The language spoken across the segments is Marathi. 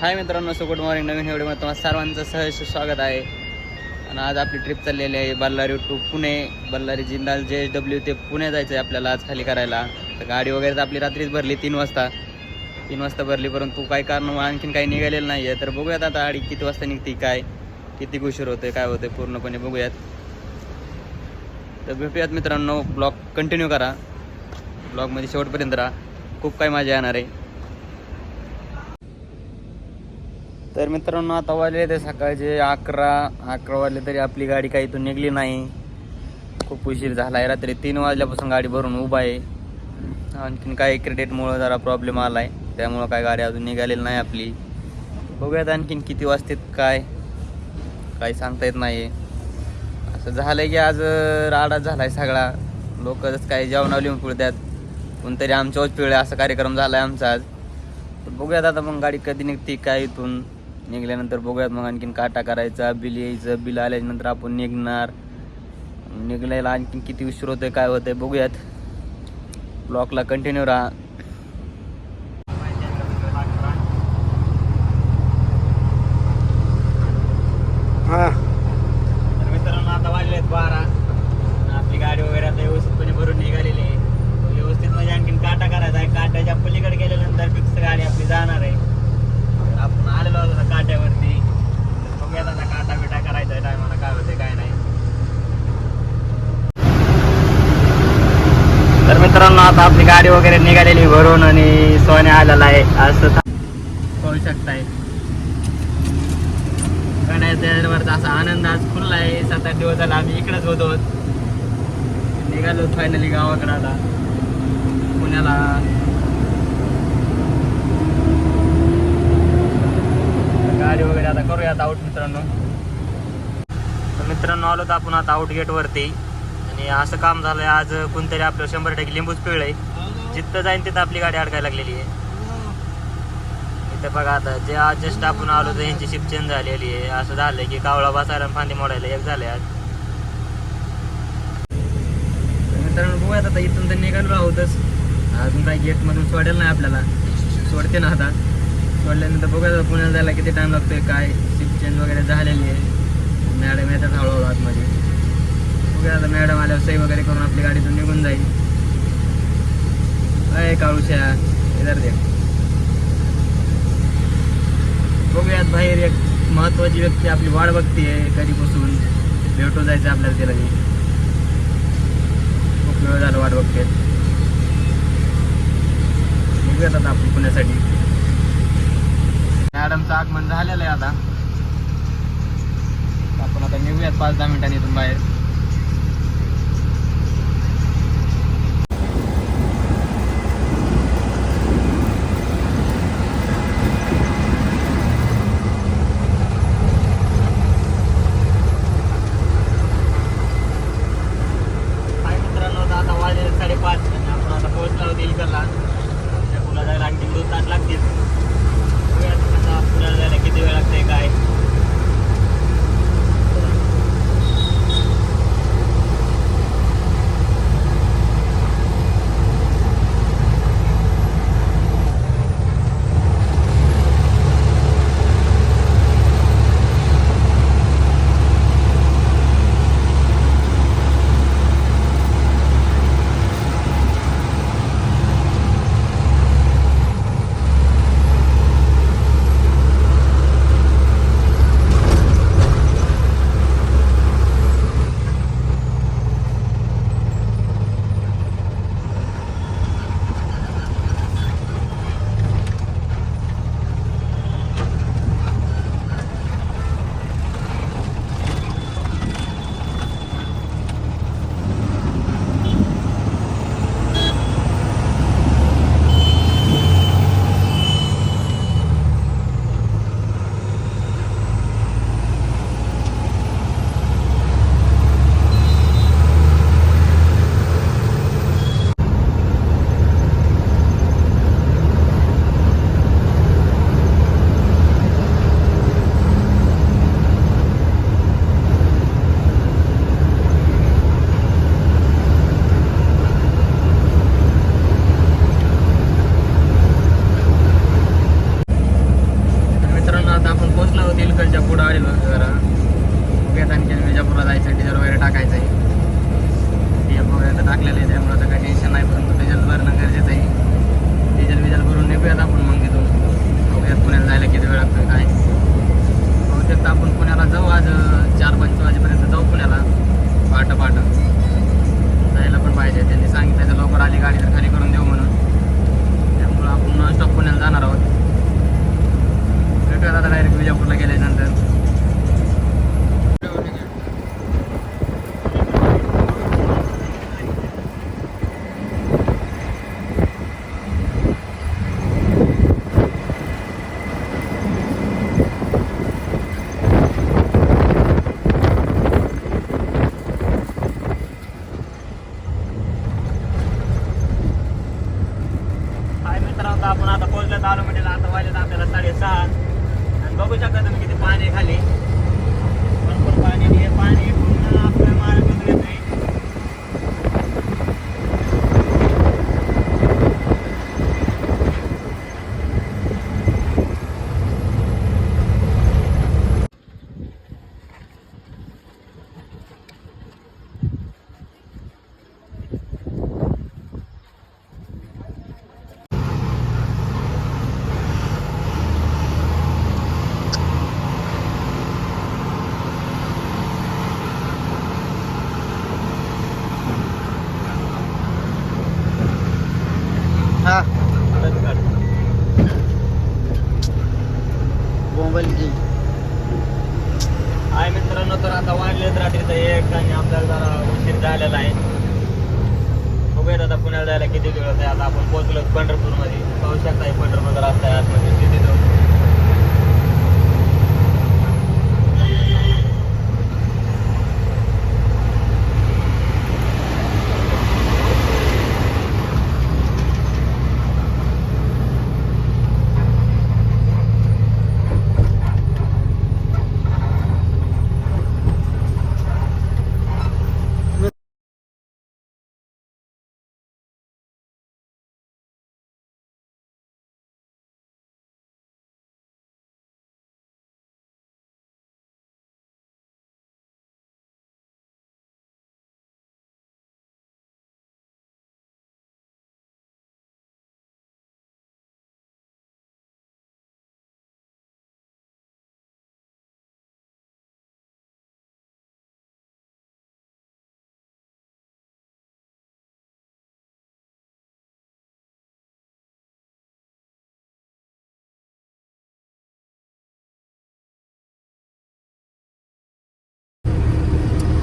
हाय मित्रांनो सो गुड मॉर्निंग. नवीन व्हिडिओमध्ये तुम्हाला सर्वांचं सहर्ष स्वागत आहे. आणि आज आपली ट्रिप चाललेली आहे Ballari to Pune. Ballari Jindal J H W ते पुणे जायचं आहे आपल्याला आज खाली करायला. तर गाडी वगैरे तर आपली रात्रीच भरली तीन वाजता. तीन वाजता भरली परंतु काही कारण आणखीन काही निघालेलं नाही आहे तर बघूयात आता गाडी किती वाजता निघते काय किती उशीर होते काय होते पूर्णपणे बघूयात. तर भेटूयात मित्रांनो ब्लॉग कंटिन्यू करा. ब्लॉगमध्ये शेवटपर्यंत राहा. खूप काही मजा येणार आहे. तर मित्रांनो आता वाजले ते सकाळचे अकरा. अकरा वाजले तरी आपली गाडी काही इथून निघली नाही. खूप उशीर झाला आहे रात्री तीन वाजल्यापासून गाडी भरून उभा आहे. आणखीन काही क्रेडिटमुळं जरा प्रॉब्लेम आला आहे त्यामुळं काय गाडी अजून निघालेली नाही आपली. बघूयात आणखीन किती वाजतात काय. काही सांगता येत नाही असं झालं की आज राडा झाला आहे सगळा लोक काही जेवणावर लिहून पिळतात कोणतरी आमच्या पिळे असा कार्यक्रम झाला आहे आमचा आज. बघूयात आता मग गाडी कधी निघते काय इथून. निघल्यानंतर बघूयात मग आणखीन काटा करायचा बिल यायचं बिल आल्यानंतर आपण निघणार. निघायला आणखीन किती उशीर होतोय काय होतंय बघूयात. ब्लॉकला कंटिन्यू राहा हा तर मित्रांनो आता वाजलेत बारा आणि आपली गाडी वगैरे आता व्यवस्थितपणे भरून निघालेली आहे व्यवस्थित म्हणजे आणखीन काटा करायचा आहे काट्याच्या पलीकडे गेल्यानंतर फिक्स गाडी आपली जाणार आहे तर आपण आलेलो आहोत आता काट्यावरती तर बघूयात आता काटा बिटा करायचा आहे टायमाला काय होते काय नाही तर मित्रांनो आता आपली गाडी वगैरे निघालेली भरून आणि सोने आलेला आहे. असं पाहू शकताय. गण्यावरचा असा आनंद आज खुलला आहे. सात आठ दिवस झाला आम्ही इकडेच होतो. निघालो फायनली गावाकडे आता पुण्याला. गाडी वगैरे आता करूयात आउट मित्रांनो. मित्रांनो आलो तर आपण आता आउट गेटवरती आणि असं काम झालंय आज कोणतरी आपलं शंभर टक्के लिंबूच पिळलंय. जिथं जाईन तिथं आपली गाडी अडकायला लागलेली आहे. इथं बघा आता जे आज जस्ट आपण आलो तर यांची शिफ्ट चेंज झालेली आहे. असं झालंय की कावळा बसायला फांदी मोडायला एक झाले आज. तर मित्रांनो बघूयात आता इथून तर निघालो आहोतच. अजून काही गेटमधून सोडेल नाही आपल्याला. सोडते ना आता. सोडल्यानंतर बघू आता पुण्याला जायला किती टाइम लागतोय काय शिफ्ट चेंज वगैरे झालेली आहे. मॅडम येतात हळूहळू आतमध्ये. बघूया आता मॅडम आल्यावर सही वगैरे करून आपली गाडीतून निघून जाईल. अय काळूशा इधर देख बघूयात बाहेर एक महत्वाची व्यक्ती आपली वाट बघतीये बसून भेटू जायचं आपल्याला तिला बी. खूप वेळ झाला वाट बघते. बघूयात आता आपण पुण्यासाठी. मॅडमचं आगमन झालेलं आहे आता. आपण आता निघूयात पाच दहा मिनिटांनी इथून बाहेर हाय मित्रांनो आता आता वाजले साडेपाच आणि आपण आता पोहोचलो आहोत इलकरला त्या Maclean. मित्रांनो तर आता वाढलेत रात्रीचं एक आणि आपल्याला जरा उशीर झालेला आहे. बघूयात आता पुण्याला जायला किती वेळ होत आहे. आता आपण पोहोचलो पंढरपूरमध्ये. पाहू शकता पंढरपूरचा रस्ता आहे आतमध्ये. किती तो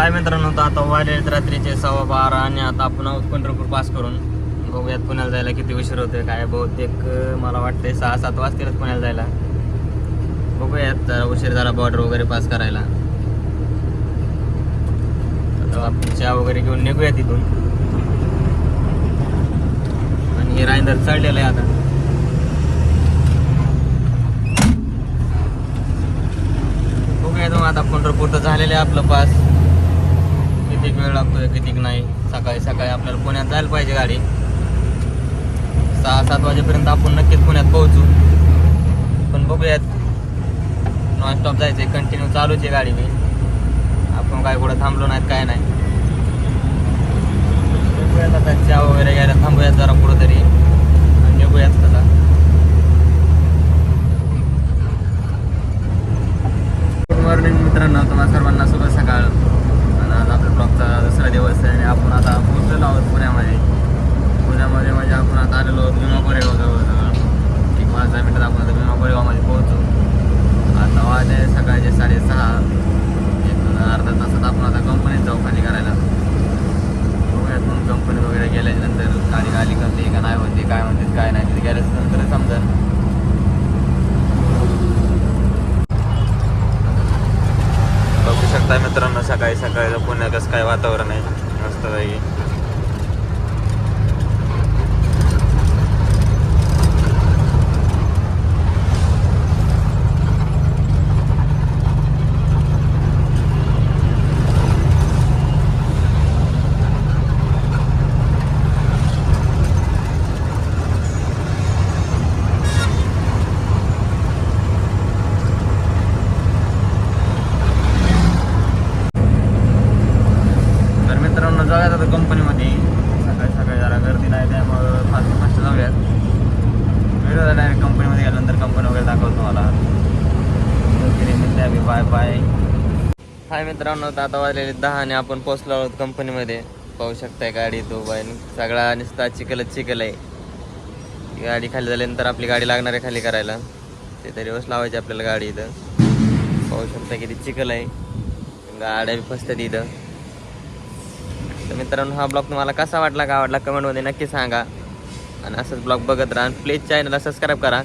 हाय मित्रांनो तर आता वाढलेत रात्रीचे सव्वा बारा आणि आता आपण आहोत पंढरपूर पास करून. बघूयात पुण्याला जायला किती उशीर होतोय काय बहुतेक मला वाटतंय सहा सात वाजतीलच पुण्याला जायला. बघूयात जरा उशीर झाला बॉर्डर वगैरे पास करायला. आपण चहा वगैरे घेऊन निघूया तिथून आणि हे रायंदर चढलेलं आहे आता. बघूया मग आता पंढरपूर तर झालेलं आहे आपलं पास किती वेळ लागतोय किती नाही? सकाळी सकाळी आपल्याला पुण्यात जायला पाहिजे गाडी. सहा सात वाजेपर्यंत आपण नक्कीच पुण्यात पोहोचू. पण बघूयात. नॉनस्टॉप जायचंय कंटिन्यू चालूच आहे गाडी मी. आपण काय कुठं थांबलो नाहीत काय नाही बघूयात आता चहा वगैरे घ्यायला थांबूयात जरा कुठं तरी आणि निघूयात आता गुड मॉर्निंग मित्रांनो तुम्हाला सर्वांना शुभ सकाळ आणि आज आपल्या ब्लॉगचा दुसरा दिवस आहे आणि आपण आता पोहोचलेलो आहोत पुण्यामध्ये पुण्यामध्ये म्हणजे आपण आता आलेलो आहोत भीमा कोरेगाव जवळ एक पाच दहा मिनिटात आपण आता भीमा कोरेगावमध्ये पोहोचू आता वाजले सकाळचे साडेसहा एक अर्धा तासात आपण आता कंपनीत जाऊ खाली करायला बघूयात मग कंपनी वगैरे गेल्याच्यानंतर गाडी आली करते का नाही होते काय म्हणते काय नाही तिथे गेल्याच्यानंतर समजेल बघू मित्रांनो सकाळी सकाळी पुण्यात कसं काय वातावरण आहे? मस्त पैकी तर मित्रांनो जाऊयात आता कंपनीमध्ये सकाळी सकाळी जरा गर्दी नाही त्यामुळं फास्ट फास्ट जाऊयात व्हिडिओ डायरेक्ट कंपनीमध्ये गेल्यानंतर कंपनी वगैरे दाखवतो मला मिळते बाय बाय हाय मित्रांनो तर आता वाजलेले दहा आणि आपण पोचलो आहोत कंपनीमध्ये पाहू शकताय गाडी तो बाय सगळा नुसता चिकलच चिकल आहे. गाडी खाली झाल्यानंतर आपली गाडी लागणार आहे खाली करायला. ते तरी बस लावायची आपल्याला गाडी इथं. पाहू शकता किती चिकल आहे. गाड्या बी फसतात इथं. तर मित्रांनो हा ब्लॉग तुम्हाला कसा वाटला का आवडला कमेंटमध्ये नक्की सांगा. आणि असंच ब्लॉग बघत राहा प्लीज चॅनलला सबस्क्राईब करा.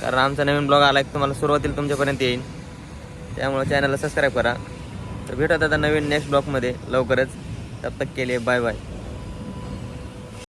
कारण आमचा नवीन ब्लॉग आला की तुम्हाला सुरुवातीला तुमच्यापर्यंत येईल त्यामुळे चॅनलला सबस्क्राईब करा. तर भेटत आता नवीन नेक्स्ट ब्लॉकमध्ये लवकरच. तब तक केले बाय बाय